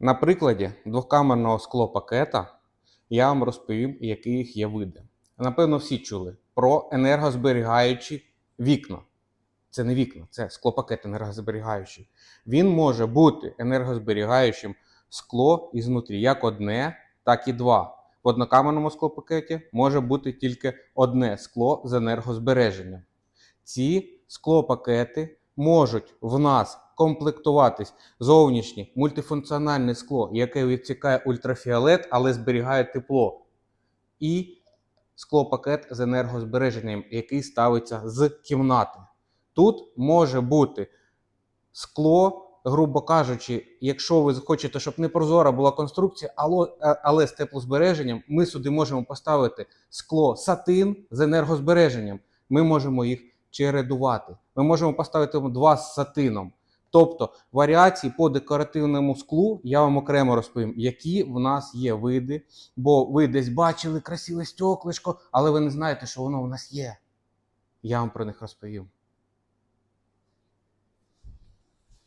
На прикладі двокамерного склопакета я вам розповім, які їх є види. Напевно, всі чули про енергозберігаючі вікна. Це не вікна, це склопакет енергозберігаючий. Він може бути енергозберігаючим скло ізнутрі як одне, так і два. В однокамерному склопакеті може бути тільки одне скло з енергозбереженням. Ці склопакети можуть в нас комплектуватись зовнішнє мультифункціональне скло, яке відсікає ультрафіолет, але зберігає тепло. І склопакет з енергозбереженням, який ставиться з кімнати. Тут може бути скло, грубо кажучи, якщо ви хочете, щоб не прозора була конструкція, але з теплозбереженням, ми сюди можемо поставити скло сатин з енергозбереженням. Ми можемо їх чередувати. Ми можемо поставити два з сатином. Тобто варіації по декоративному склу я вам окремо розповім, які в нас є види, бо ви десь бачили красиве стеклишко, але ви не знаєте, що воно в нас є. Я вам про них розповім.